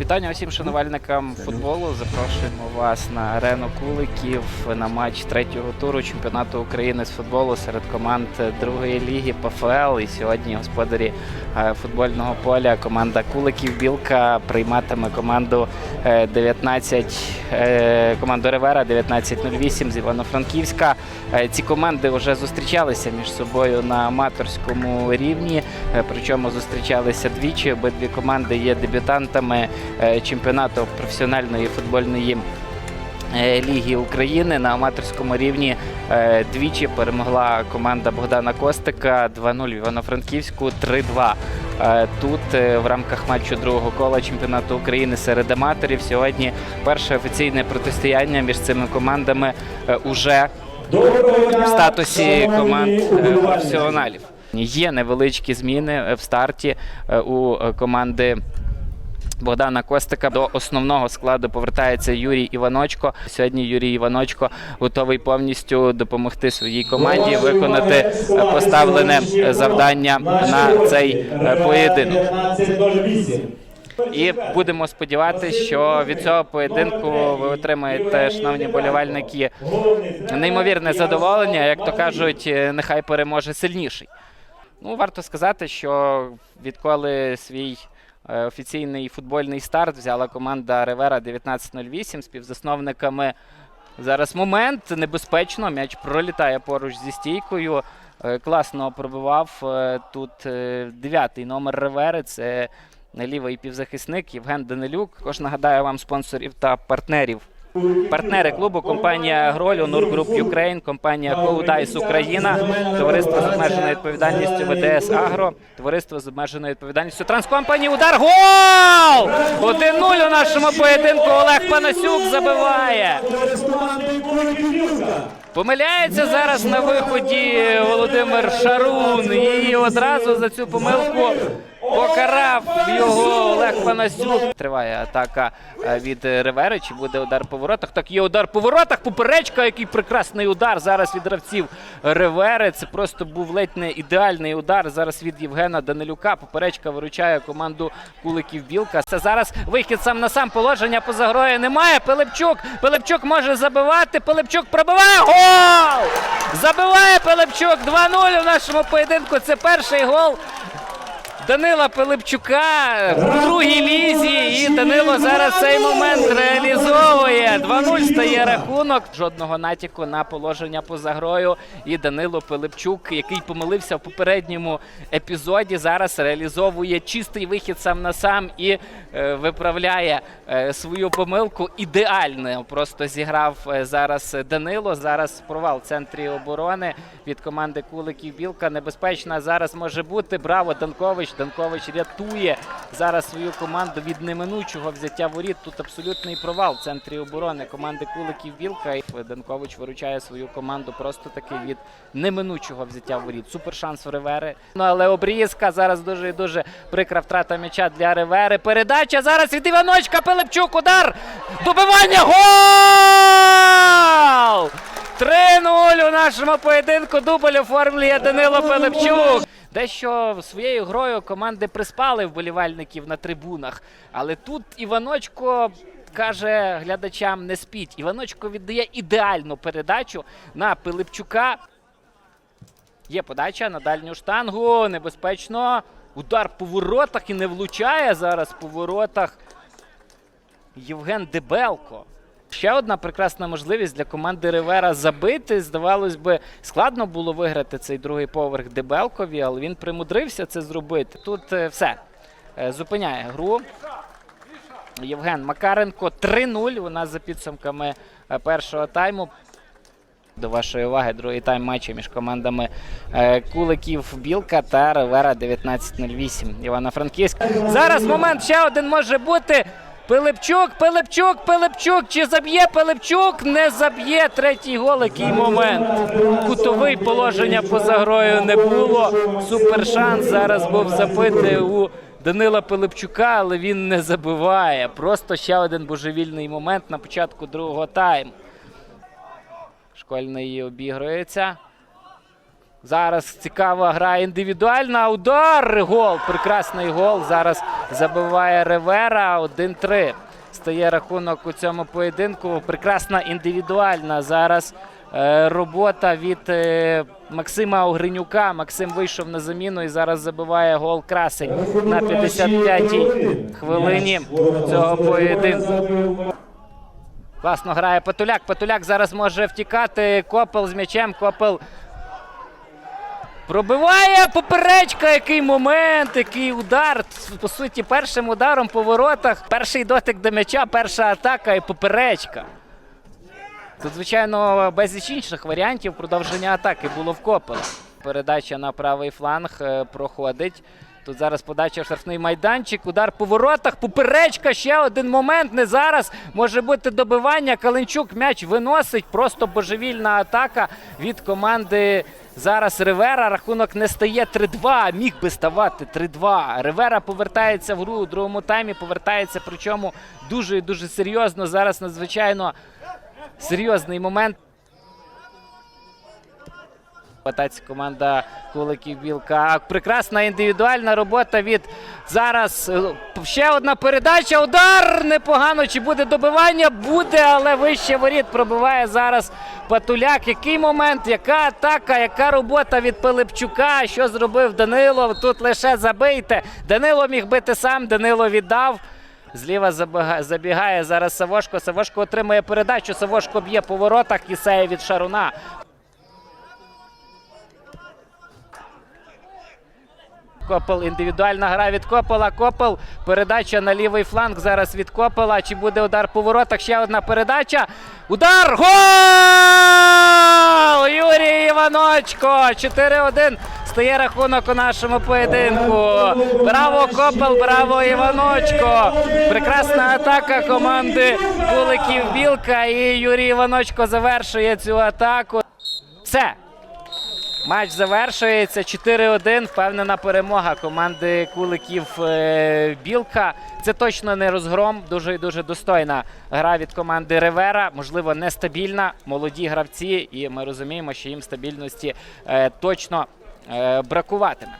Вітання усім шанувальникам футболу. Запрошуємо вас на арену Куликів на матч третього туру чемпіонату України з футболу серед команд другої ліги ПФЛ. І сьогодні господарі е, футбольного поля команда Куликів Білка прийматиме команду е, 19 е, команду Ревера 1908 з Івано-Франківська. Е, Ці команди вже зустрічалися між собою на аматорському рівні. Е, Причому зустрічалися двічі. Обидві команди є дебютантами е, чемпіонату професіональної футбольної е, ліги України на аматорському рівні. е, Двічі перемогла команда Богдана Костика 2-0 в Івано-Франківську 3-2. Е, Тут е, в рамках матчу другого кола чемпіонату України серед аматорів сьогодні перше офіційне протистояння між цими командами е, уже в статусі команд е, професіоналів. Є невеличкі зміни е, в старті е, у е, команди. Богдана Костика до основного складу повертається Юрій Іваночко. Сьогодні Юрій Іваночко готовий повністю допомогти своїй команді виконати поставлене завдання на цей е, поєдинок. І будемо сподіватися, що від цього поєдинку ви отримаєте, шановні болівальники, неймовірне задоволення. Як то кажуть, е, нехай переможе сильніший. Ну, варто сказати, що відколи свій офіційний футбольний старт взяла команда Ревера 1908 співзасновниками. Зараз момент небезпечно. М'яч пролітає поруч зі стійкою. Е, Класно пробивав е, тут е, дев'ятий номер Ревери. Це лівий півзахисник Євген Данилюк. Також нагадаю вам спонсорів та партнерів. Партнери клубу компанія Гроль, Онур Груп Юкрейн, компанія Коудайс Україна, товариство з обмеженою відповідальністю ВДС Агро, товариство з обмеженою відповідальністю Транскомпанії. Удар гол! 1-0 у нашому поєдинку. Олег Панасюк забиває. Помиляється зараз на виході Володимир Шарун. І одразу за цю помилку покарав його Олег Панасюк. Триває атака е, від е, Ривери. Чи буде удар по воротах? Так, є удар по воротах. Поперечка, який прекрасний удар зараз від гравців Ривери. Це просто був ледь не ідеальний удар. Зараз від Євгена Данилюка. Поперечка виручає команду Куликів Білка. Це зараз вихід сам на сам положення поза грою немає. Пилипчук. Пилипчук може забивати. Пилипчук пробиває. Гол! Забиває Пилипчук 2-0 у нашому поєдинку. Це перший гол. Данила Пилипчука в другій лізі, і Данило зараз цей момент реалізовує. 2-0 стає рахунок. Жодного натяку на положення поза грою. І Данило Пилипчук, який помилився в попередньому епізоді, зараз реалізовує чистий вихід сам на сам і е, виправляє е, свою помилку. Ідеально просто зіграв е, зараз Данило. Зараз провал в центрі оборони від команди Куликів Білка. Небезпечна зараз може бути. Браво, Данкович. Данкович рятує зараз свою команду від неминучого взяття воріт. Тут абсолютний провал в центрі оборони команди Куликів Білка. Данкович виручає свою команду просто таки від неминучого взяття воріт. Супер шанс у Ривери. Ну але обрізка зараз дуже і дуже прикра втрата м'яча для Ривери. Передача зараз від Іваночка. Пилипчук. Удар. Добивання. Гол! 3-0 у нашому поєдинку. Дубль оформлює Данило Пилипчук. Дещо своєю грою команди приспали вболівальників на трибунах. Але тут Іваночко каже глядачам: не спіть. Іваночко віддає ідеальну передачу на Пилипчука. Є подача на дальню штангу. Небезпечно. Удар по воротах і не влучає зараз по воротах. Євген Дебелко. Ще одна прекрасна можливість для команди Ривера забити. Здавалось би, складно було виграти цей другий поверх Дебелкові, але він примудрився це зробити. Тут е, все. Е, Зупиняє гру. Євген Макаренко 3-0 у нас за підсумками е, першого тайму. До вашої уваги другий тайм матчу між командами Куликів Білка та Ривера 1908 Івано-Франківськ. Зараз момент ще один може бути. Пилипчук, Пилипчук, Пилипчук. Чи заб'є Пилипчук? Не заб'є третій гол. Який момент. Кутовий положення поза грою не було. Супер шанс зараз був забити у Данила Пилипчука, але він не забиває. Просто ще один божевільний момент на початку другого тайму. Школьний обігрується. Зараз цікава гра індивідуальна. Удар! Гол! Прекрасний гол. Зараз забиває Ривера. 1-3 стає рахунок у цьому поєдинку. Прекрасна індивідуальна зараз е, робота від е, Максима Огринюка. Максим вийшов на заміну і зараз забиває гол красень на 55-й хвилині цього поєдинку. Класно грає Патуляк. Патуляк зараз може втікати. Копел з м'ячем. Копел пробиває поперечка. Який момент, який удар. По суті, першим ударом по воротах. Перший дотик до м'яча, перша атака і поперечка. Тут, звичайно, безліч інших варіантів продовження атаки було в Копела. Передача на правий фланг е, проходить. Тут зараз подача в штрафний майданчик, удар по воротах, поперечка, ще один момент. Не зараз може бути добивання. Каленчук м'яч виносить. Просто божевільна атака від команди. Зараз Ривера. Рахунок не стає 3-2. Міг би ставати 3-2. Ривера повертається в гру у другому таймі. Повертається, причому дуже і дуже серйозно. Зараз надзвичайно серйозний момент. Атаці команда Куликів Білка. Прекрасна індивідуальна робота від зараз. е, Ще одна передача. Удар непогано. Чи буде добивання? Буде, але вище воріт пробиває зараз Патуляк. Який момент, яка атака, яка робота від Пилипчука? Що зробив Данило? Тут лише забийте. Данило міг бити сам, Данило віддав. Зліва забігає зараз Савошко. Савошко отримує передачу. Савошко б'є по воротах і сеє від Шаруна. Копел індивідуальна гра від Копела. Копел. Передача на лівий фланг зараз від Копела. Чи буде удар по воротах? Ще одна передача. Удар! Гол! Юрій Іваночко! 4-1 стає рахунок у нашому поєдинку. Браво, Копел, браво, Іваночко! Прекрасна атака команди Куликів Білка. І Юрій Іваночко завершує цю атаку. Все. Матч завершується 4-1. Впевнена перемога команди Куликів е, Білка. Це точно не розгром. Дуже і дуже достойна гра від команди Ревера. Можливо, нестабільна. Молоді гравці, і ми розуміємо, що їм стабільності е, точно е, бракуватиме.